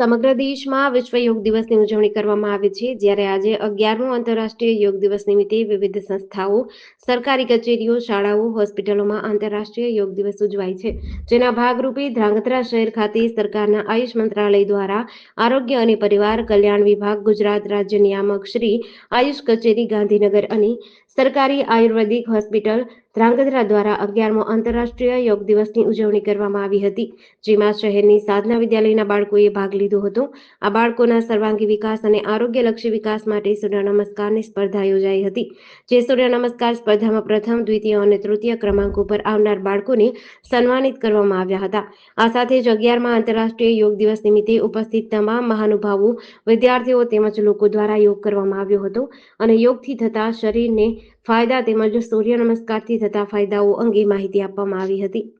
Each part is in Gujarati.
સમગ્ર દેશમાં વિશ્વ યોગ દિવસની ઉજવણી કરવામાં આવે છે. જ્યારે આજે અગિયારમું આંતરરાષ્ટ્રીય યોગ દિવસ નિમિત્તે વિવિધ સંસ્થાઓ, સરકારી કચેરીઓ, શાળાઓ, હોસ્પિટલોમાં આંતરરાષ્ટ્રીય યોગ દિવસ ઉજવાય છે. જેના ભાગરૂપે ધ્રાંગધ્રા શહેર ખાતે સરકારના આયુષ મંત્રાલય દ્વારા આરોગ્ય અને પરિવાર કલ્યાણ વિભાગ, ગુજરાત રાજ્ય નિયામક શ્રી આયુષ કચેરી, ગાંધીનગર અને સરકારી આયુર્વેદિક હોસ્પિટલ ધ્રાંગધ્રા દ્વારા અગિયારમો આંતરરાષ્ટ્રીય યોગ દિવસની ઉજવણી કરવામાં આવી હતી, જેમાં શહેરની સાધના વિદ્યાલયના બાળકોએ ભાગ લીધો હતો. આ બાળકોના સર્વાંગી વિકાસ અને આરોગ્યલક્ષી વિકાસ માટે સૂર્ય નમસ્કારની સ્પર્ધા યોજાઈ હતી, જે સૂર્ય નમસ્કાર સ્પર્ધામાં પ્રથમ, દ્વિતીય અને તૃતીય ક્રમાંકો પર આવનાર બાળકોને સન્માનિત કરવામાં આવ્યા હતા. આ સાથે જ અગિયારમાં આંતરરાષ્ટ્રીય યોગ દિવસ નિમિત્તે ઉપસ્થિત તમામ મહાનુભાવો, વિદ્યાર્થીઓ તેમજ લોકો દ્વારા યોગ કરવામાં આવ્યો હતો અને યોગથી થતા શરીરને ફાયદા તેમજ સૂર્ય નમસ્કારથી થતા ફાયદાઓ અંગે માહિતી આપવામાં આવી હતી.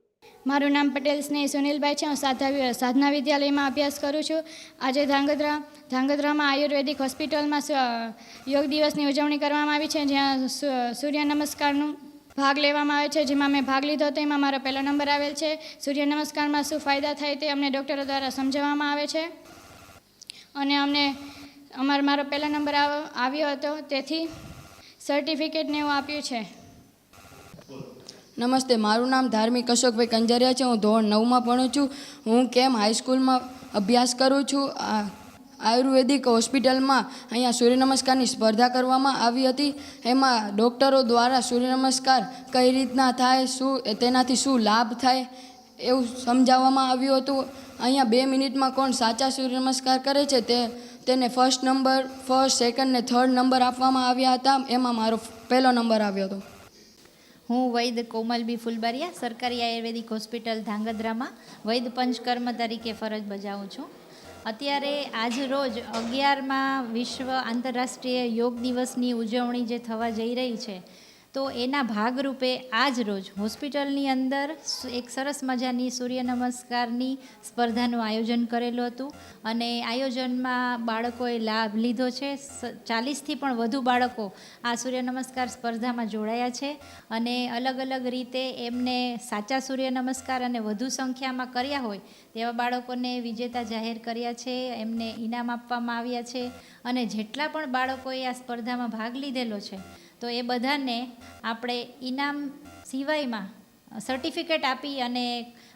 મારું નામ પટેલ સ્નેહ સુનિલભાઈ છે. હું સાધા સાધના વિદ્યાલયમાં અભ્યાસ કરું છું. આજે ધાંગધ્રા, ધાંગધ્રામાં આયુર્વેદિક હોસ્પિટલમાં યોગ દિવસની ઉજવણી કરવામાં આવી છે. જ્યાં સૂર્ય નમસ્કારનું ભાગ લેવામાં આવે છે. જેમાં મેં ભાગ લીધો હતો એમાં મારો પહેલો નંબર આવેલ છે. સૂર્ય નમસ્કારમાં શું ફાયદા થાય તે અમને ડૉક્ટરો દ્વારા સમજાવવામાં આવે છે. અને અમને, અમારો, મારો પહેલો નંબર આવ- આવ્યો હતો. તેથી સર્ટિફિકેટને એવું આપ્યું છે. નમસ્તે, મારું નામ ધાર્મિક અશોકભાઈ કંજરિયા છે. હું ધોરણ નવમાં ભણું છું. હું કેમ હાઈસ્કૂલમાં અભ્યાસ કરું છું? આયુર્વેદિક હોસ્પિટલમાં અહીંયા સૂર્ય નમસ્કારની સ્પર્ધા કરવામાં આવી હતી. એમાં ડૉક્ટરો દ્વારા સૂર્ય નમસ્કાર કઈ રીતના થાય, શું તેનાથી શું લાભ થાય એવું સમજાવવામાં આવ્યું હતું. અહીંયા બે મિનિટમાં કોણ સાચા સૂર્ય નમસ્કાર કરે છે તે તેને ફર્સ્ટ નંબર ફર્સ્ટ સેકન્ડ ને થર્ડ નંબર આપવામાં આવ્યા હતા. એમાં મારો પહેલો નંબર આવ્યો હતો. હું વૈદ કોમલબી ફુલબારિયા, સરકારી આયુર્વેદિક હોસ્પિટલ ધાંગધ્રામાં વૈદ પંચકર્મ તરીકે ફરજ બજાવું છું. અત્યારે આજ રોજ અગિયારમાં વિશ્વ આંતરરાષ્ટ્રીય યોગ દિવસની ઉજવણી જે થવા જઈ રહી છે તો એના ભાગરૂપે આજ રોજ હોસ્પિટલની અંદર એક સરસ મજાની સૂર્ય નમસ્કારની સ્પર્ધાનું આયોજન કરેલું હતું અને આયોજનમાં બાળકોએ લાભ લીધો છે. ચાલીસથી પણ વધુ બાળકો આ સૂર્ય નમસ્કાર સ્પર્ધામાં જોડાયા છે અને અલગ અલગ રીતે એમને સાચા સૂર્ય નમસ્કાર અને વધુ સંખ્યામાં કર્યા હોય તેવા બાળકોને વિજેતા જાહેર કર્યા છે, એમને ઇનામ આપવામાં આવ્યા છે અને જેટલા પણ બાળકોએ આ સ્પર્ધામાં ભાગ લીધેલો છે તો એ બધાને આપણે ઇનામ સિવાયમાં સર્ટિફિકેટ આપી અને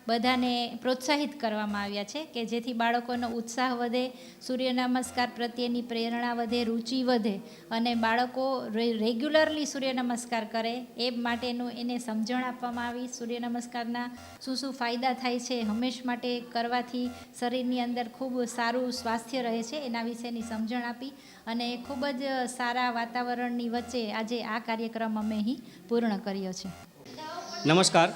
બધાને પ્રોત્સાહિત કરવામાં આવ્યા છે કે જેથી બાળકોનો ઉત્સાહ વધે સૂર્ય નમસ્કાર પ્રત્યેની પ્રેરણા વધે, રુચિ વધે અને બાળકો રેગ્યુલરલી સૂર્ય નમસ્કાર કરે એ માટેનું એને સમજણ આપવામાં આવી. સૂર્ય નમસ્કારના શું શું ફાયદા થાય છે હંમેશ માટે કરવાથી શરીરની અંદર ખૂબ સારું સ્વાસ્થ્ય રહે છે એના વિશેની સમજણ આપી અને ખૂબ જ સારા વાતાવરણની વચ્ચે આજે આ કાર્યક્રમ અમે અહીં પૂર્ણ કર્યો છે. નમસ્કાર.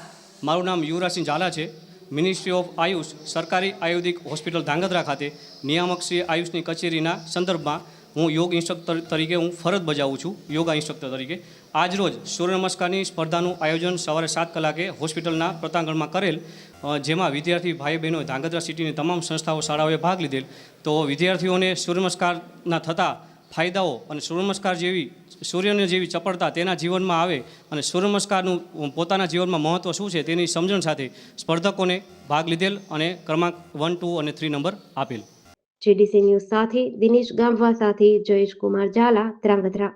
મારું નામ યુવરાજસિંહ ઝાલા છે. મિનિસ્ટ્રી ઓફ આયુષ સરકારી આયુર્વેદિક હોસ્પિટલ ધાંગધ્રા ખાતે નિયામક શ્રી આયુષની કચેરીના સંદર્ભમાં હું યોગ ઇન્સ્ટ્રક્ટર તરીકે હું ફરજ બજાવું છું, યોગા ઇન્સ્ટ્રક્ટર તરીકે. આજરોજ સૂર્ય નમસ્કારની સ્પર્ધાનું આયોજન સવારે સાત કલાકે હોસ્પિટલના પ્રતાંગણમાં કરેલ જેમાં વિદ્યાર્થી ભાઈ બહેનોએ ધાંગધ્રા સિટીની તમામ સંસ્થાઓ શાળાઓએ ભાગ લીધેલ. તો વિદ્યાર્થીઓને સૂર્ય નમસ્કારના થતા ફાયદાઓ અને સૂર્ય નમસ્કાર જેવી, સૂર્યને જેવી ચપળતા તેના જીવનમાં આવે અને સૂર્ય નમસ્કારનું પોતાના જીવનમાં મહત્ત્વ શું છે તેની સમજણ સાથે સ્પર્ધકોને ભાગ લીધેલ અને ક્રમાંક વન, ટુ અને થ્રી નંબર આપેલ. જીડીસી ન્યૂઝ સાથે દિનેશ ગામવા સાથે જયેશ કુમાર ઝાલા, ધ્રાંગધ્રા.